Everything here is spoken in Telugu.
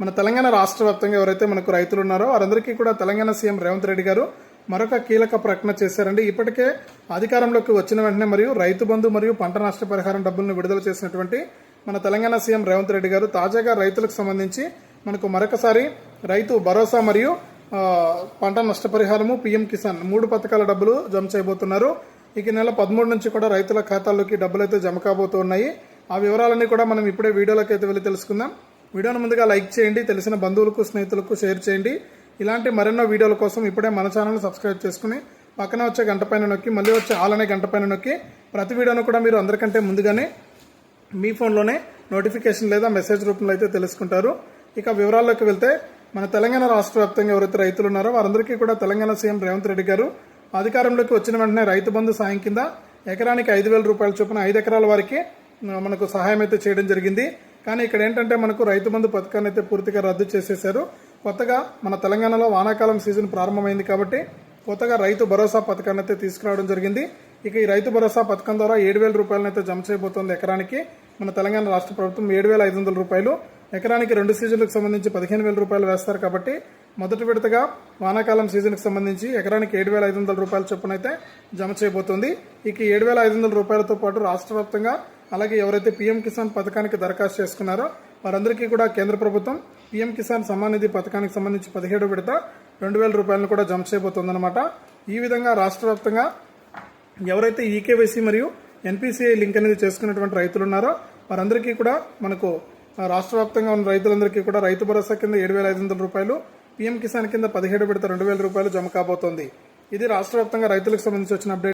మన తెలంగాణ రాష్ట్ర వ్యాప్తంగా ఎవరైతే మనకు రైతులు ఉన్నారో వారందరికీ కూడా తెలంగాణ సీఎం రేవంత్ రెడ్డి గారు మరొక కీలక ప్రకటన చేశారండి. ఇప్పటికే అధికారంలోకి వచ్చిన వెంటనే మరియు రైతు బంధు మరియు పంట నష్టపరిహారం డబ్బులను విడుదల చేసినటువంటి మన తెలంగాణ సీఎం రేవంత్ రెడ్డి గారు తాజాగా రైతులకు సంబంధించి మనకు మరొకసారి రైతు భరోసా మరియు పంట నష్టపరిహారము పీఎం కిసాన్ మూడు పథకాల డబ్బులు జమ చేయబోతున్నారు. ఇక ఈ నెల పదమూడు నుంచి కూడా రైతుల ఖాతాల్లోకి డబ్బులు అయితే జమ కాబోతున్నాయి ఆ వివరాలన్నీ కూడా మనం ఇప్పుడే వీడియోలోకి అయితే వెళ్ళి తెలుసుకుందాం. వీడియోను ముందుగా లైక్ చేయండి తెలిసిన బంధువులకు స్నేహితులకు షేర్ చేయండి. ఇలాంటి మరెన్నో వీడియోల కోసం ఇప్పుడే మన ఛానల్ సబ్స్క్రైబ్ చేసుకుని పక్కన వచ్చే గంట పైన నొక్కి మళ్ళీ వచ్చే ఆలనే గంట పైన నొక్కి ప్రతి వీడియోను కూడా మీరు అందరికంటే ముందుగానే మీ ఫోన్లోనే నోటిఫికేషన్ లేదా మెసేజ్ రూపంలో అయితే తెలుసుకుంటారు. ఇక వివరాల్లోకి వెళ్తే మన తెలంగాణ రాష్ట్ర వ్యాప్తంగా ఎవరైతే రైతులు ఉన్నారో వారందరికీ కూడా తెలంగాణ సీఎం రేవంత్ రెడ్డి గారు అధికారంలోకి వచ్చిన వెంటనే రైతు బంధు సాయం కింద ఎకరానికి ఐదు వేల రూపాయల చొప్పున ఐదు ఎకరాల వారికి మనకు సహాయం అయితే చేయడం జరిగింది. కానీ ఇక్కడ ఏంటంటే మనకు రైతు బంధు పథకాన్ని అయితే పూర్తిగా రద్దు చేసేశారు. కొత్తగా మన తెలంగాణలో వానాకాలం సీజన్ ప్రారంభమైంది కాబట్టి కొత్తగా రైతు భరోసా పథకాన్ని అయితే తీసుకురావడం జరిగింది. ఇక ఈ రైతు భరోసా పథకం ద్వారా ఏడు వేల రూపాయలను అయితే జమ చేయబోతోంది ఎకరానికి. మన తెలంగాణ రాష్ట్ర ప్రభుత్వం ఏడు వేల ఐదు వందల రూపాయలు ఎకరానికి రెండు సీజన్లకు సంబంధించి పదిహేను వేల రూపాయలు వేస్తారు కాబట్టి మొదటి విడతగా వానాకాలం సీజన్కి సంబంధించి ఎకరానికి ఏడు వేల ఐదు వందల రూపాయల చొప్పున అయితే జమ చేయబోతోంది. ఇక ఏడు వేల ఐదు వందల రూపాయలతో పాటు రాష్ట్ర వ్యాప్తంగా అలాగే ఎవరైతే పీఎం కిసాన్ పథకానికి దరఖాస్తు చేసుకున్నారో వారందరికీ కూడా కేంద్ర ప్రభుత్వం పీఎం కిసాన్ సమ్మాన్ నిధి పథకానికి సంబంధించి పదిహేడు విడత రెండు వేల రూపాయలను కూడా జమ చేయబోతుందన్నమాట. ఈ విధంగా రాష్ట్ర వ్యాప్తంగా ఎవరైతే ఈకేవైసీ మరియు ఎన్పిసిఐ లింక్ అనేది చేసుకున్నటువంటి రైతులు ఉన్నారో వారందరికీ కూడా మనకు రాష్ట్ర వ్యాప్తంగా ఉన్న రైతులందరికీ కూడా రైతు భరోసా కింద ఏడు వేల ఐదు వందల రూపాయలు పీఎం కిసాన్ కింద పదిహేడు విడత రెండు వేల రూపాయలు జమ కాబోతోంది. ఇది రాష్ట్ర వ్యాప్తంగా రైతులకు సంబంధించి వచ్చిన అప్డేట్.